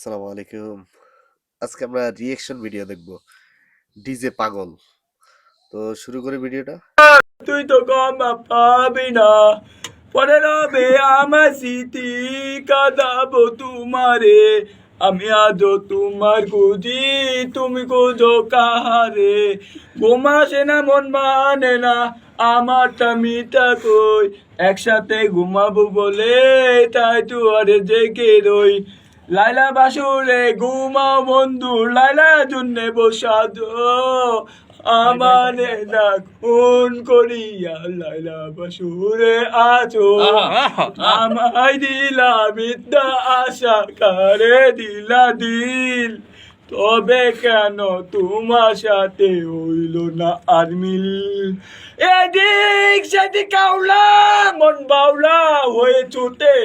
আসসালামু আলাইকুম। আজকে আমরা রিয়েকশন ভিডিও দেখব। ডিজে পাগল। তো শুরু করে ভিডিওটা তুই তো কমা পাবি না। পরে রবে আমার স্মৃতি তোমারে। আমি আজও তোমার খুঁজি, তুমি খুঁজো কাহারে। ঘুমাসে না, মন মানে না, আমারটা মিটা কই? একসাথে ঘুমাবো বলে, তাই তু আরে জেগে রই। লাইলা বাসুরে ঘুমাও বন্ধু লাইলা জন্যে বসাদো আমারে না খুন করিয়া লাইলা বাসুরে আছো। আমায় দিলা বিদ্যা আশা কারে দিলা দিল? তবে কেন তোমার সাথে হইল না আর মিল? এদিক সেদিক কাউলা মন বাউলা হয়ে ছুটে।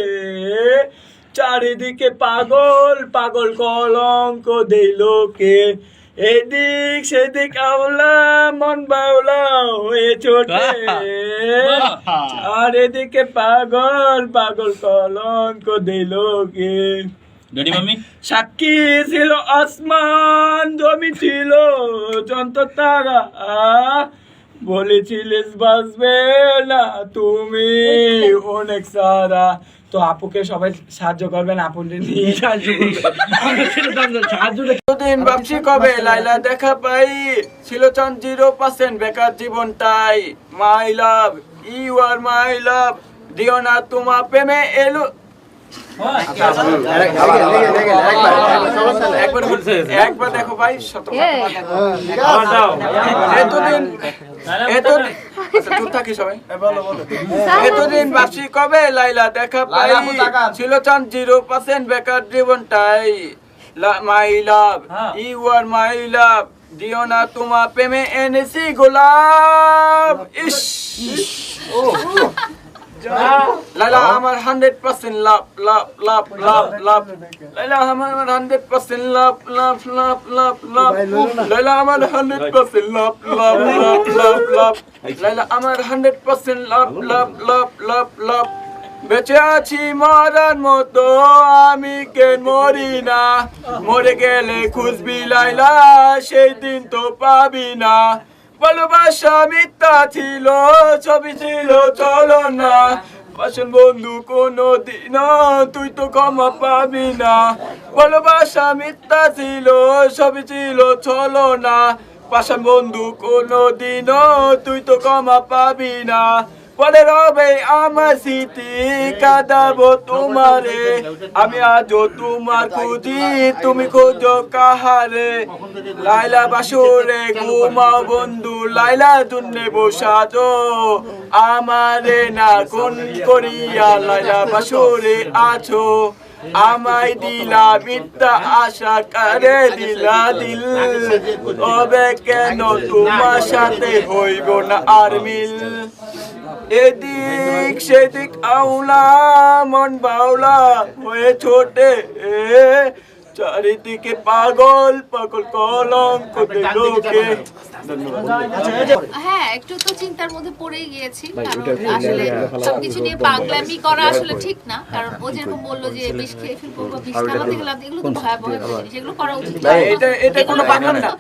চারিদিকে পাগল পাগল কলঙ্ক দিল কে এদিক সেদিক আওলা মন বাউলা হয়ে ছোটে চারিদিকে পাগল পাগল কলঙ্ক দিল কে সাক্ষী ছিল আসমান জমি ছিল যন্ত্র তারা। বলেছিলিস বাঁচবে না তুমি অনেক সারা। তো আপুকে সবাই সাহায্য করবেন আপুকে নিয়ে সাহায্য দিন ভাবছি কবে লাইলা দেখা পাই ছিল চান জিরো পার্সেন্ট বেকার জীবনটাই মাই লাভ ইউ আর মাই লাভ দিও না তোমার প্রেমে এলো। একবার একবার দেখো ভাই শত এতদিন এতদিন আচ্ছা, সবাই। এতদিন বাসি কবে? লাইলা দেখা পাই। ছিল চান জিরো পার্সেন্ট বেকার জীবনটাই। মাই লাভ ইউ আর মাই লাভ দিও না তোমার প্রেমে এনেছি গোলাপ। ইস। লাইলা আমার হান্ড্রেড পার্সেন্ট লাভ লাভ লাভ লাভ লাভ লাইলা আমার হান্ড্রেড পার্সেন্ট লাভ লাভ লাভ লাভ লাভ লাইলা আমার হান্ড্রেড পার্সেন্ট লাভ লাভ লাভ লাভ লাভ লাইলা আমার হান্ড্রেড পার্সেন্ট লাভ লাভ লাভ লাভ লাভ বেঁচে আছি মরার মতো আমি কেন মরি না মরে গেলে খুঁজবি লাইলা সেই দিন তো পাবি না ভালোবাসা মিথ্যা ছিল, ছবি ছিল, চলো না। বাসন বন্ধু কোনো দিন তুই তো ক্ষমা পাবি না। ভালোবাসা মিথ্যা ছিল, ছবি ছিল, চলো না। পাশান বন্ধু কোনো দিন তুই তো ক্ষমা পাবি না। পরে রবে আমার স্মৃতি কাঁদাবো তোমারে। আমি আজও তোমার খুঁজি, তুমি খোঁজো কাহারে। লাইলা বাসরে ঘুমাও বন্ধু, লাইলা দুন্নে বসাজো আমারে না কোন করিয়া লাইলা বাসুরে আছো। আমায় দিলা বিদ্যা আশা, করে দিলা দিল। তবে কেন তোমার সাথে হইব না আর মিল? এদিক সেদিক আউলা মন বাউলা হয়ে ছোটে। চারিদিকে পাগল পাগল কলঙ্ক লোকে হ্যাঁ একটু তো চিন্তার মধ্যে পড়েই গিয়েছি কারণ আসলে সবকিছু নিয়ে পাগলামি করা আসলে ঠিক না কারণ ও যেরকম বলল যে বিষ খেয়ে ফেলব বা বিষ খাওয়াতে গেলাম এগুলো তো ভয়াবহ জিনিস এগুলো করা উচিত। না, এটা এটা কোনো পাগলামি না